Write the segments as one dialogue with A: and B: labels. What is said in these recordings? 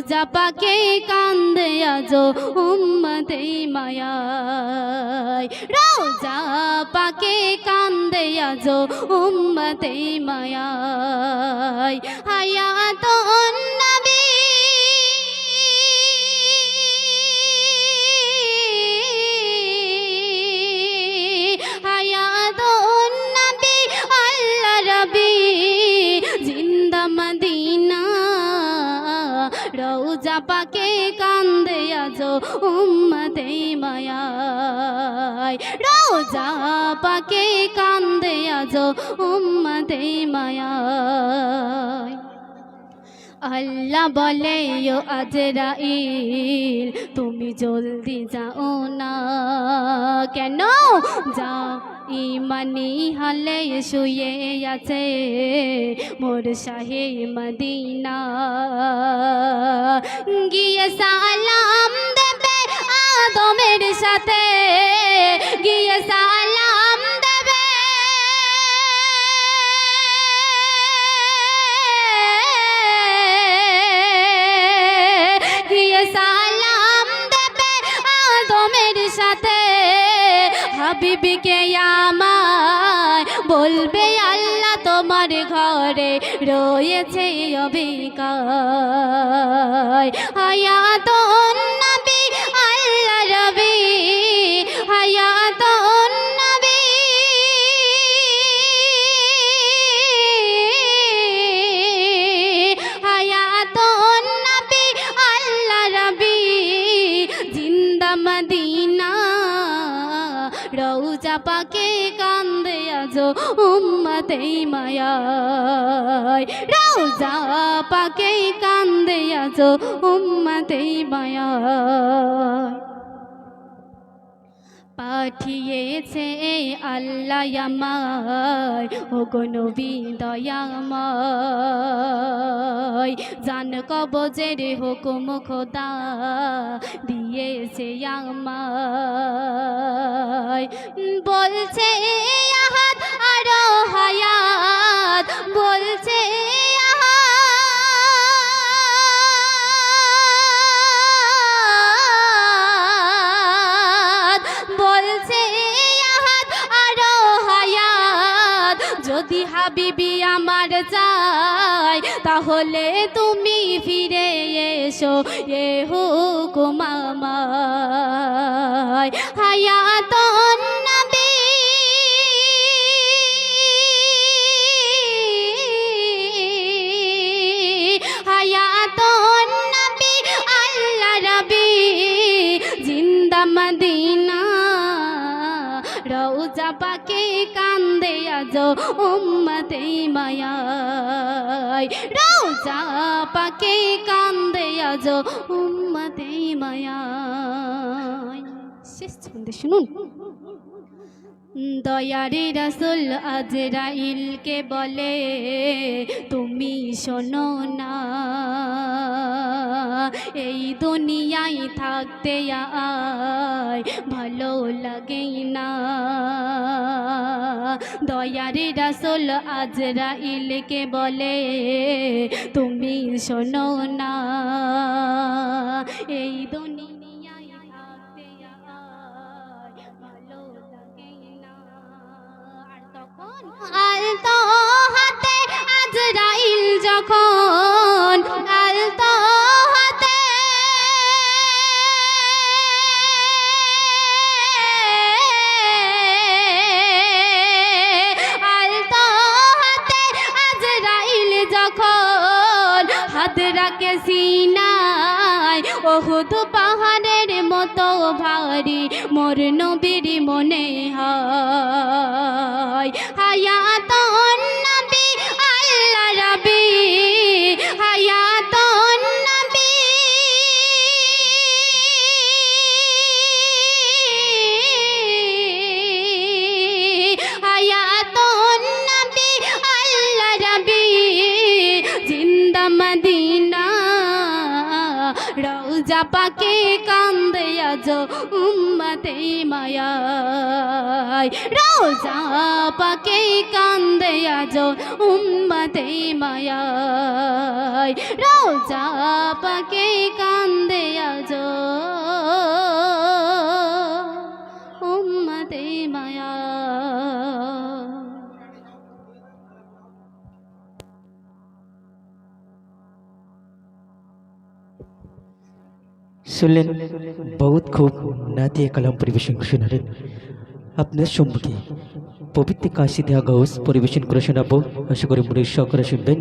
A: রৌজা পাকে কান্দে আজ উম্মতে মায়ায়। রোজা পাকে কান্দে আজ উম্মতে মায়ায়। হায়াত নবী রৌজা পাকে কান্দে আজ উম্মতে মায়ায়। রৌজা পাকে কান্দে আজ উম্মতে মায়ায়। আল্লাহ বলে, ও আজরাইল, তুমি জলদি যাও না। কেন? যা ইমানি হালে শুয়ে আছে মোর শাহে মদিনা। গিয়ে সালাম দেবে আদমের সাথে। গিয়ে সালাম দেবে গিয়ে সালাম দেবে আদমের সাথে। হাবিবিকে রয়েছে অবিকায় হায়াত উম্মতে মায়ায়। রৌজা পাকেই কান্দে আছো উম্মাতেই মায়ায়। পাঠিয়েছে আল্লাহ আমায় ও নবী দয়াময়, জান কবজের হুকুম খোদা দিয়েছে আমায়। বলছে আহাত আরও হায়াত। বলছে তাহলে তুমি ফিরে এসো এ হুকুম আমায় হায়াত পাকে কান্দে আজ উম্মতে মায়ায়। রৌজা পাকে কান্দে আজ উম্মতে মায়া। শেষ শুনুন। দয়ারে রাসুল আজরাইলকে বলে, তুমি শোনো না, এই দুনিয়ায় থাকতে আয় ভালো লাগে না। দয়ারে রাসুল আজরাইলকে বলে, তুমি শোনো না, এই আলতো হাতে আজরাইল যখন, আলতো হাতে আলতো হাতে আজরাইল যখন হাত রাখে ওহুদ পাহাড়ের মতো ভারী, মোর নবীর মনে হয়। মদিনা রৌজা পাকে কান্দে আজ। উম্মতে মায়ায়। রোজা পাকে কান্দে আজ উম্মতে মায়ায়। রোজা পাকে কান্দে
B: শুনলেন বহুত খুব নাতি কালাম পরিবেশন শোনালেন আপনার সম্মুখে পবিত্র কাশি দেয়া গাউস পরিবেশন করে শোনাবো। আশা করি মনে সকলে শুনবেন।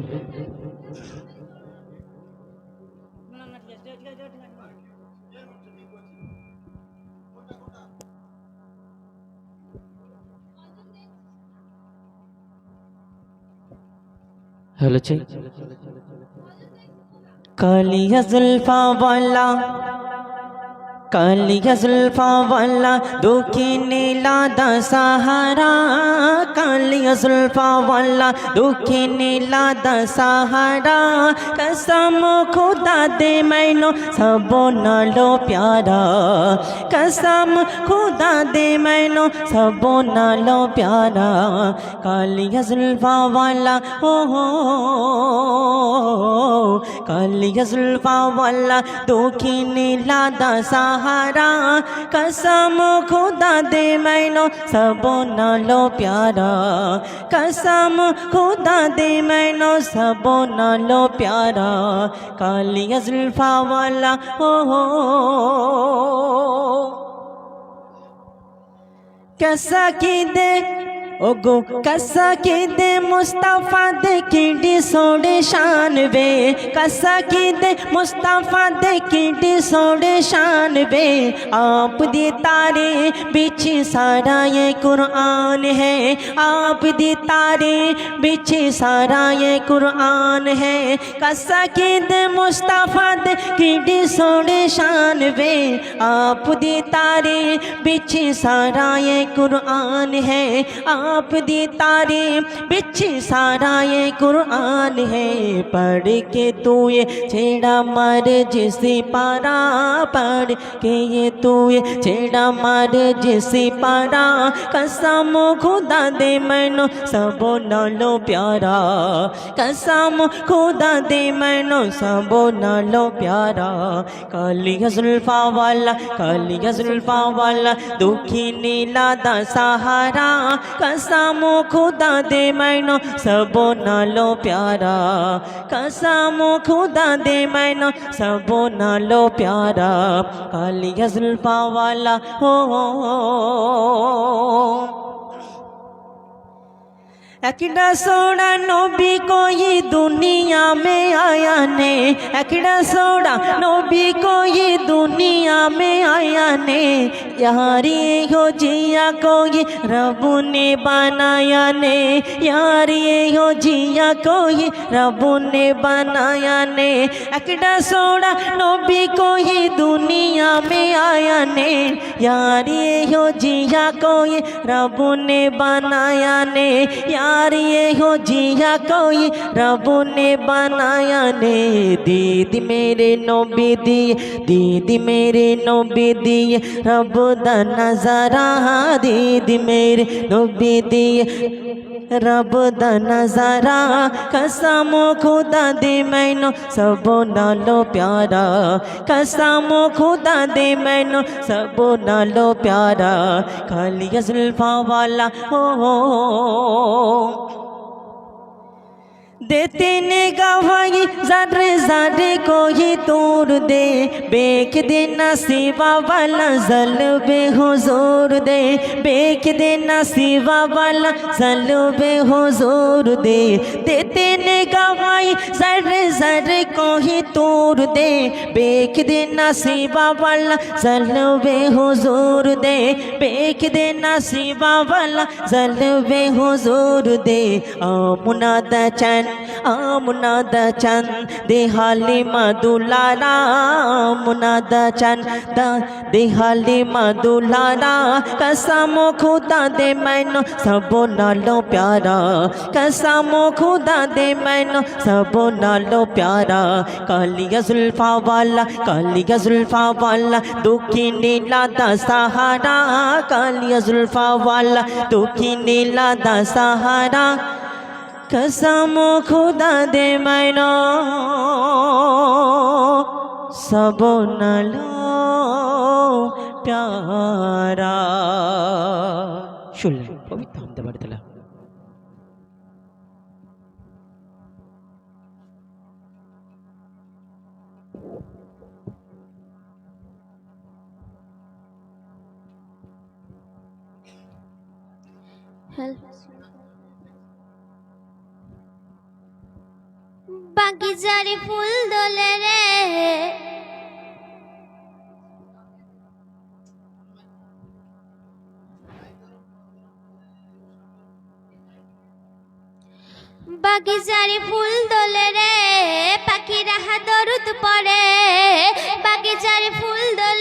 B: হ্যালো, চাই। কালিয়া জুলফা বলা কালিয়া জুলফাওয়ালা দুঃখী নীলা দশাহারা কালিয়া জুলফাওয়ালা দুঃখী নীলা দশাহারা কসম খুদা দে মাইনো সবো নালো প্যারা কসম খুদা দে মাইনো সবো নালো প্যারা কালিয়া জুলফাওয়ালা ও হো কালিয়া জুলফাওয়ালা দুঃখী নীলা দশাহারা कालिया जुल्फा वाला दुखी नीला दा सहारा कसम खुदा दे मैनो सबो नालो प्यारा कसम खुदा दे मैनो सबो नालो प्यारा कालिया जुल्फा वाला हो हो कैसा की दे ओगो कसा के दे मुस्तफ़ा दे किडी सोड़े शान बे कसा के दे मुस्तफ़ा दे किडी सोड़े शान बे आप दे तारे बिच सारा ये कुरान है। आप दे तारे बिच सारा ये कुरान है। कसा के दे मुस्तफ़ा दे किडी सोड़े शान बे आप दे तारे बिच सारा ये कुरान है। आप दी तारे बिछे सारा ये कुरान है पढ़ के तू ये छेड़ा मार जिसे पारा पढ़ के ये तू ये छेड़ा मार जिसे पारा कसम खुदा दे मैनो सबो नालो प्यारा कसम खुदा दे मैनो सबो नालो प्यारा कालिया जुल्फा वाला कालिया जुल्फा वाला दुखी नीला दा सहारा कसम खुदा दे मैनो सबो नालो प्यारा कसम खुदा दे मैनो सबो नालो प्यारा कालिया जुल्फा वाला हो, हो, हो। एकड़ा सोड़ा नबी कोई दुनिया में आया ने। एकड़ा सोड़ा नबी कोई दुनिया में आया ने। यारी हो जिया कोई रब ने बनाया ने। यारी हो जिया कोई रब ने बनाया ने। एकड़ा सोड़ा नबी कोई दुनिया में आया ने। यारी हो जिया कोई रब ने बनाया ने। यार ये हो जिया कोई रब ने बनाया ने दीदी मेरे नबी दिए दीदी मेरे नबी दिए रब दा नजारा दीदी मेरे नबी दिए रब दा नजारा कसम खुदा दे मैनो सबो नालो प्यारा कसम खुदा दे मैनो सबो नालो प्यारा खालिया जुल्फा वाला हो, हो, हो। देते ने गवाई जर जर को ये तोड़ दे। बेक देना सेवा वाला जल बे ज़ोर दे। बेक देना सेवा वाला जल बे ज़ोर दे। देते ने गवाई जर जर को ही तोड़ दे। बेक देना सेवा वाला जल बे ज़ोर दे। बेक देना सेवा वाला जल बे ज़ोर दे। अमुना चैन दे हाली मधुलारा आमुना दा चन दा दे हाली मधुलारा कसम खुदा दे मैनो सबो नालो प्यारा कसम खुदा दे मैनो सबो नालो प्यारा कालिया जुल्फा वाला कालिया जुल्फा वाला दुखी नीला दा सहारा कालिया जुल्फा वाला दुखी नीला दा सहारा कसम खुदा दे मैनो सब नलो प्यारा শুনলেন পবিত্র হামদে বাড়িতলা
C: বাগিচারি ফুল দোলে রে। বাগিচারি ফুল দোলে রে পাখিরা হাতরুত পড়ে বাগিচারি ফুল দোলে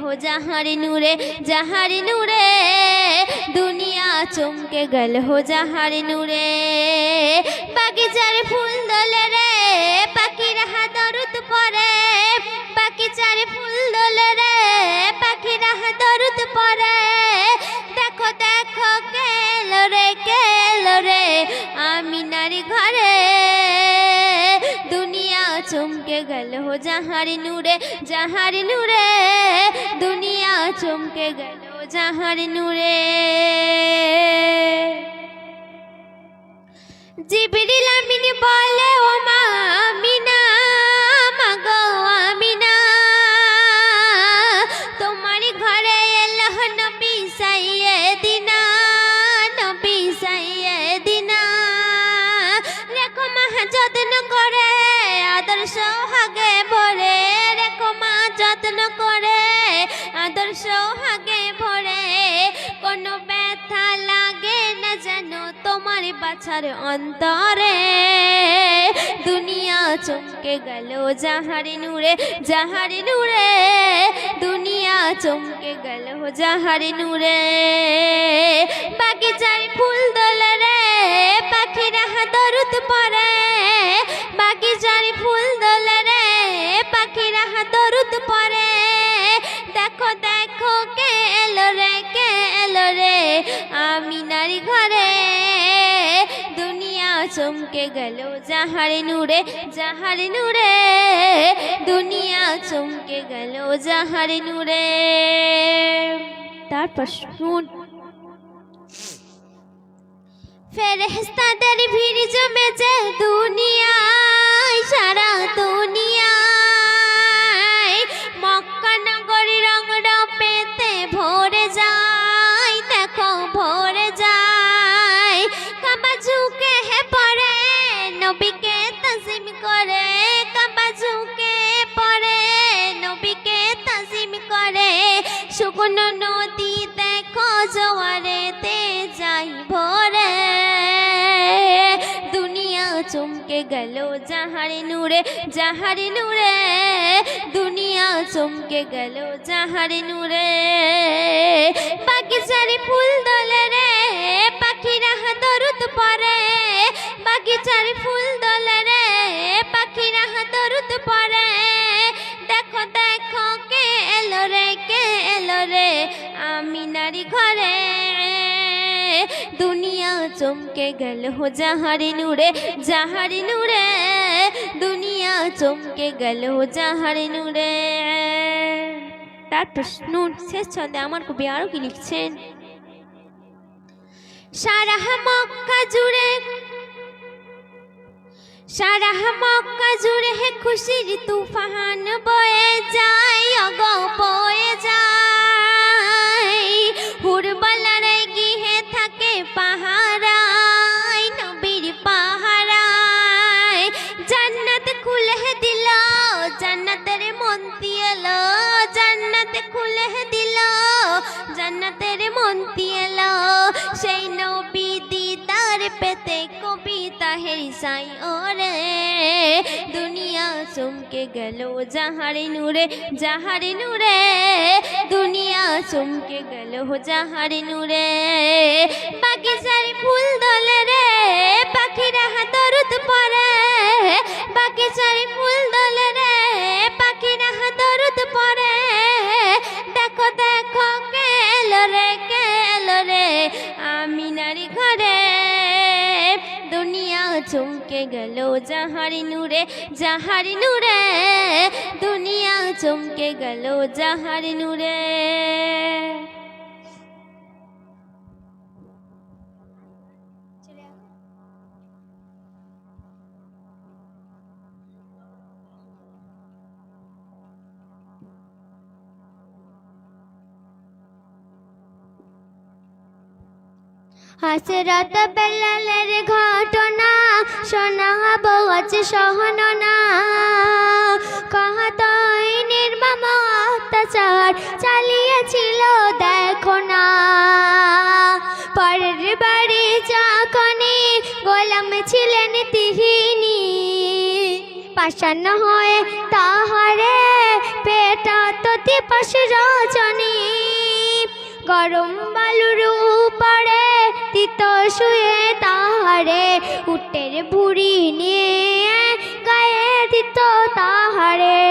C: হো যাহার নূরে যাহার নূরে, দুনিয়া চমকে গেল হো যাহার নূরে। বাগিচার ফুল দোলে রে, পাখিরা হাতরুত পরে। বাগিচার ফুল দোলে রে, পাখিরা হাতরুত পরে। দেখো দেখো, কেল রে কেল রে, আমিনার ঘরে। দুনিয়া চমকে গেল যাহার নূরে যাহার নূরে, দুনিয়া চমকে গেল যাহার নূরে। জিবরিল আমিন বলে ও মা আমিনা আদর্শ হাগে ভরে রেখো যত্ন করে। আদর্শ হাগে ভরে কোনো ব্যথা লাগে না জানো তোমার বাছার অন্তরে। দুনিয়া চমকে গেল যাহারে নূরে যাহারে নূরে। দুনিয়া চমকে গেল যাহারে নূরে। বাগিচার ফুল দোলে রে, পাখিরা দরুদ পরে। বাগিচার ফুল দোলে রে, পাখিরা দরুদ পরে। দেখো দেখো, কে এলো রে, কে এলো রে আমিনার ঘরে। দুনিয়া চমকে গেল যাহারে নূরে যাহারে নূরে। দুনিয়া চমকে গেল যাহারে নূরে। তারপর শুন। ফেরেস্তাদের ভিড় জমেছে দুনিয়ায় সারা দুনিয়ায় মক্কা নগরী রং পেতে ভরে যায়, দেখো ভরে যায়। কাবা ঝুঁকে হে পড়ে, নবীকে তাজিম করে। কাবা ঝুঁকে পড়ে, নবীকে তাজিম করে। শুকনো নদী দেখো জোয়ারেতে যাই গেল যাহারে নূরে যাহারে নূরে দুনিয়া চমকে গেল যাহারে নূরে। বাগিচারে ফুল দোলে রে, পাখিরা দরুদ পরে। বাগিচারে ফুল দোলে রে, পাখিরা দরুদ পরে। দেখো দেখো, কে এলো রে, কে এলো রে আমি নারী ঘরে। দুনিয়া চমকে গেল হো যাহারে নূরে যাহারে নূরে, দুনিয়া চমকে গেল হো যাহারে নূরে। তারপর নুন শেষ ছন্দে আমার কবি আরও কি লিখছেন? সারা মক্কা জুড়ে সারা মক্কা জুড়ে হে খুশির তুফান বয়ে যায়, অগ বয়ে যায়। মন্তি এলো সেই নবী দিদার পেতে কবিতা হেরিসাই ওরে দুনিয়া চমকে গেল যাহারে নূরে যাহারে নূরে। দুনিয়া চমকে গেল যাহারে নূরে। বাগিচার ফুল দলে রে, পাখিরা দরুদ পরে। বাগিচার ফুল
D: চমকে গেল যাহারি নূরে যাহারি নূরে দুনিয়া চমকে গেল যাহারি নূরে। হাসরত বেলালের ঘটনা শোনাবো আজ সহননা কাহাতই নির্মম অত্যাচার চালিয়েছিল, দেখো না। পরের বাড়ি যখনই গোলাম ছিলেন তিহিনী, পাষাণ হয়ে তাহারে পেটা তো দিবস রজনী গরম বালুর উপরে তিত শুয়ে তাহারে উটের বুড়ি নিয়ে গায়ে দিত তাহারে।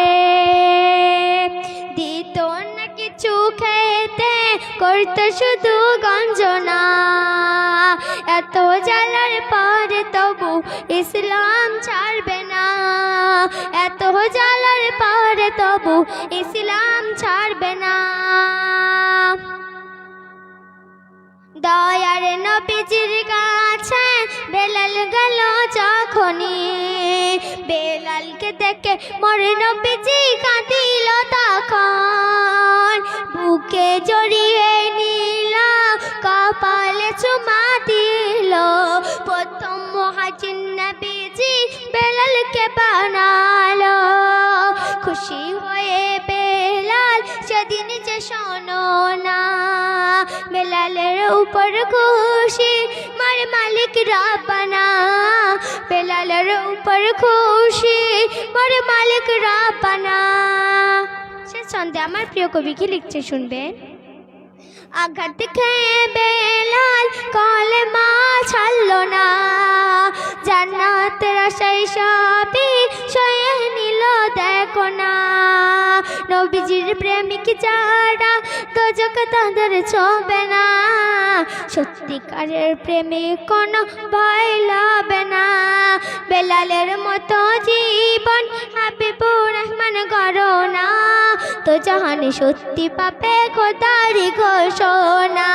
D: দিত না কিছু খেতে, করতো শুধু গঞ্জনা। এত জ্বালার পরে তবু ইসলাম ছাড়বে না। এত জ্বালার পরে তবু ইসলাম দয়ার নবীজির কাছে বেলাল গেল যখনই। বেলালকে দেখে মোর নবীজি কাঁদিল তখন। বুকে জড়িয়ে নিল, কপালে চুমা দিল। প্রথম মহাজিন নবীজি বেলালকে বানালো। খুশি হয়ে বেলাল সেদিন যে শোনো না। বেলালের উপর খুশি, মার মালিক রাবানা বেলালের উপর খুশি, মার মালিক রাবানা সে সন্ধ্যে আমার প্রিয় কবি কি লিখছে শুনবেন আঘাত খেয়ে বেলাল কলে মা ছাড়ল না। জান্নাতের আশাই সবই সয়ে নিল দেখো না নবীজির প্রেমিক যারা দোজক তাদের ছবে না সত্যিকারের প্রেমিক কোনো ভয় লাবে না। বেলালের মতো জীবন হাবিবুর রহমান করো না। তো জাহানে সত্যি পাবে খোদারি ঘোষণা।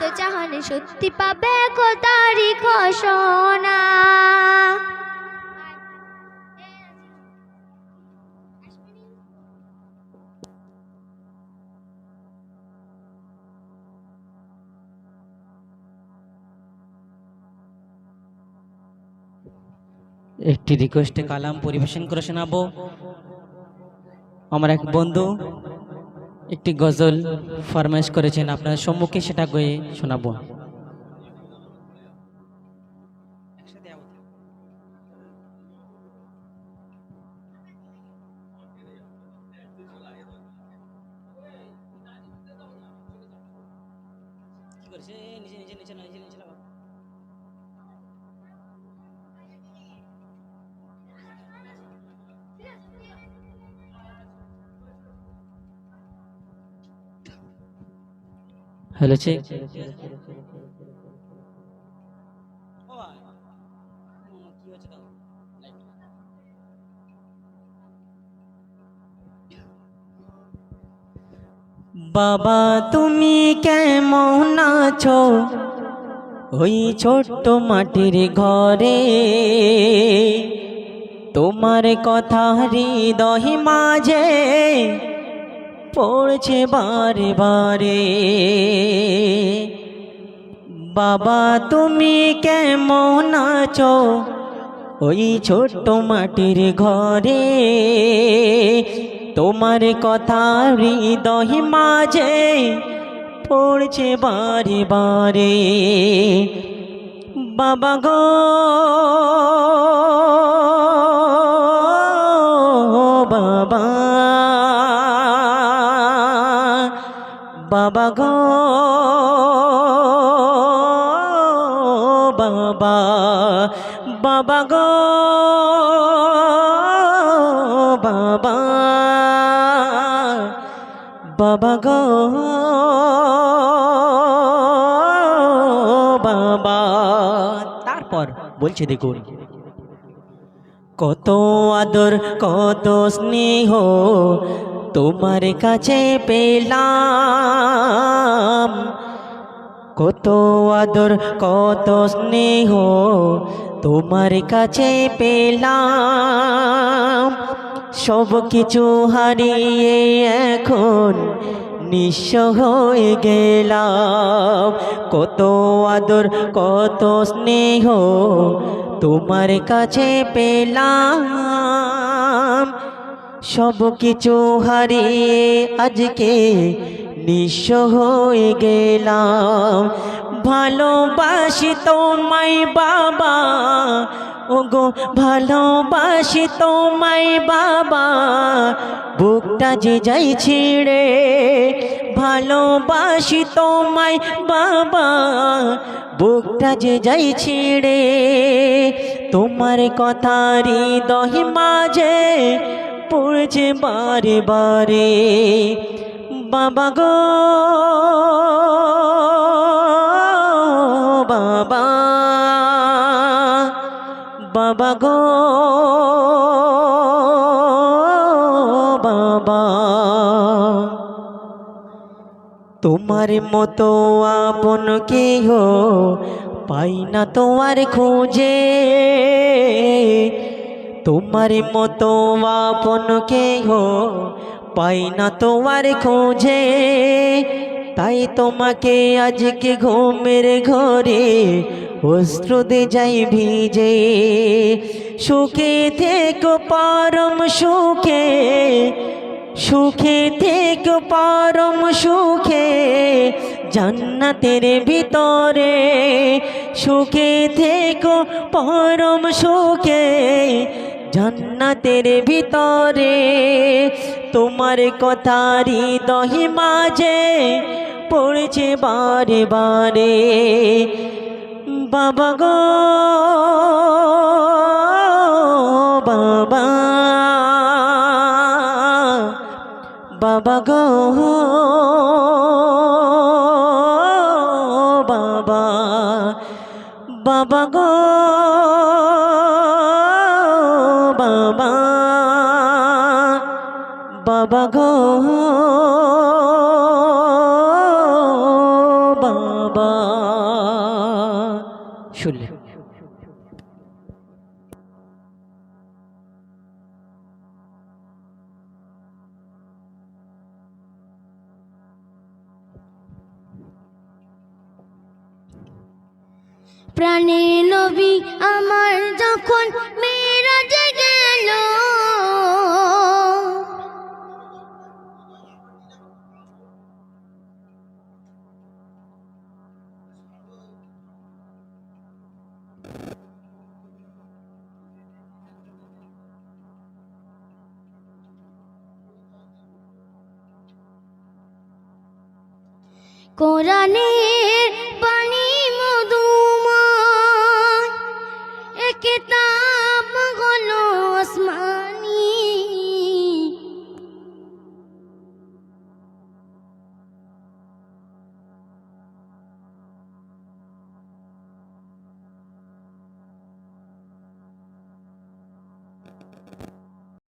D: তো জাহানে সত্যি পাবে খোদারি ঘোষণা।
B: একটি রিকোয়েস্টে কালাম পরিবেশন করে শোনাবো। আমার এক বন্ধু একটি গজল ফরমাইশ করেছেন, আপনার সম্মুখে সেটা গয়ে শোনাবো। বাবা তুমি কেমন আছো? ওই ছোট্ট মাটির ঘরে। তোমার কথা হৃদয় মাঝে। পড়ছে বারে বারে। বাবা, তুমি কেমন আছো? ওই ছোট্ট মাটির ঘরে। তোমার কথা হৃদয় মাঝে পড়ছে বারে বারে। বাবা গো, বাবা। বাবা গো, বাবা বাবা গো, বাবা বাবা গো, বাবা। তারপর বলছে, দেখুন, কত আদর, কত স্নেহ তোমার কাছে পেলাম। কত আদর, কত স্নেহ তোমার কাছে পেলাম। সব কিছু হারিয়ে এখন নিঃস্ব হয়ে গেলাম। কত আদর, কত স্নেহ তোমার কাছে পেলাম। সব কিছু হারিয়ে আজকে নিঃস্ব হয়ে গেলাম। ভালোবাসি তোমায় বাবা, ওগো ভালোবাসি তোমায় বাবা, বুকটা যে যাই ছিঁড়ে, ভালোবাসি তোমায় বাবা, বুকটা যে যাই ছিঁড়ে, তোমার কথা হৃদয় মাঝে পড়ছে বারে বারে। বাবা গো, বাবা বাবা গো, বাবা। তোমার মতো আপন কেহ পাই না তোমার খোঁজে। তোমার মতো আপন কেহ পাই না তোমার খোঁজে। তাই তোমাকে আজকে ঘুমের ঘরে অস্ত্র দে যাই ভিজে। সুখে থেকো পরম সুখে সুখে থেকে পরম সুখে জান্নাতের ভিতরে। সুখে থেকে পরম সুখে জান্নাতের ভিতরে তোমার কথারি দহি মাঝে পড়েছে বারে বারে। বাবা গো বাবা বাবা গো।
A: কোরআনের বাণী মধুমা একে তা